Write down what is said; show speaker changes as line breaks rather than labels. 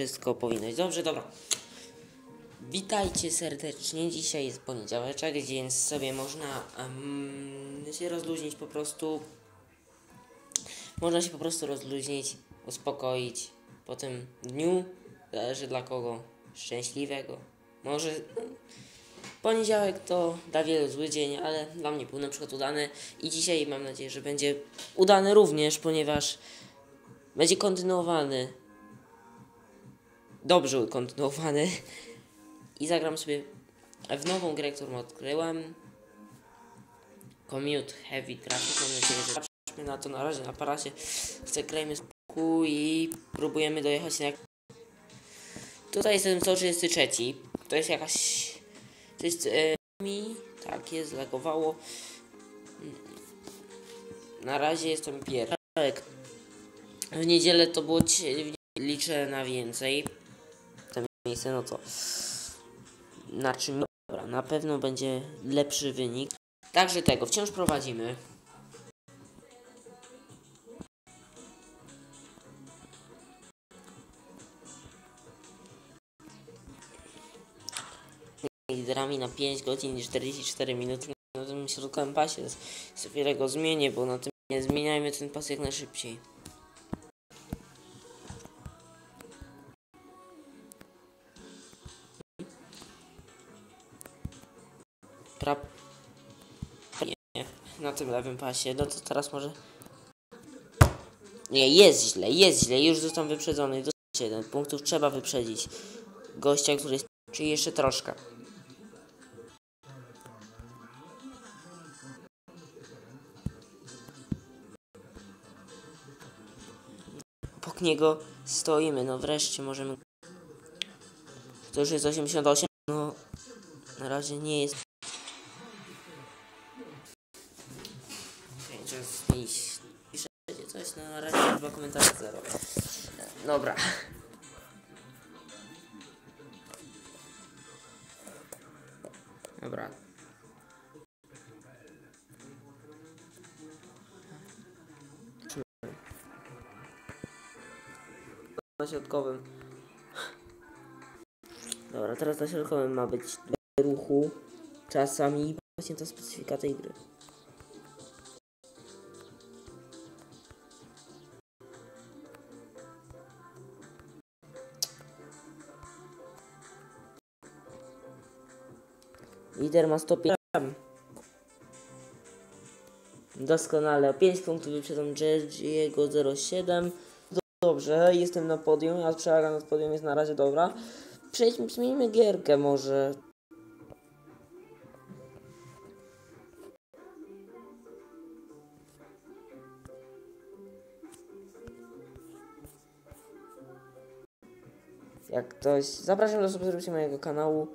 Wszystko powinno być dobrze, dobra. Witajcie serdecznie. Dzisiaj jest poniedziałeczek, więc sobie można um, się rozluźnić po prostu. Można się po prostu rozluźnić, uspokoić po tym dniu. Zależy dla kogo. Szczęśliwego. Może poniedziałek to da wiele zły dzień, ale dla mnie był na przykład udany. I dzisiaj mam nadzieję, że będzie udany również, ponieważ będzie kontynuowany dobrze kontynuowany i zagram sobie w nową grę, którą odkryłem. Commute Heavy Traffic. Mam nadzieję, że zobaczmy na to na razie na aparacie zagrajmy spokój i próbujemy dojechać na tutaj jestem 133 to jest jakaś jest e, mi tak jest na razie jestem pierwszy. W niedzielę to było liczę na więcej miejsce, no to na czym dobra, na pewno będzie lepszy wynik. Także tego, wciąż prowadzimy. Liderami na 5 godzin i 44 minuty na tym środkowym pasie. Chwilę go zmienię, bo na tym nie zmieniajmy ten pas jak najszybciej. Pra... Nie, na tym lewym pasie. No to teraz może... Nie, jest źle, jest źle. Już został wyprzedzony. Do 7 punktów trzeba wyprzedzić gościa, który jest... Czyli jeszcze troszkę. Obok niego stoimy. No wreszcie możemy... To już jest 88. No... Na razie nie jest... czas iść. Piszecie coś, no na razie dwa komentarze zero. Dobra. Dobra. Na środkowym. Dobra, teraz na środkowym ma być ruchu czasami właśnie ta specyfika tej gry. Lider ma 105. Doskonale. O 5 punktów wyprzedzam Jerry'ego 07. Dobrze, jestem na podium, a przewaga nad podium jest na razie dobra. Przejdźmy, zmienimy gierkę może. Jak ktoś... Zapraszam do subskrypcji mojego kanału.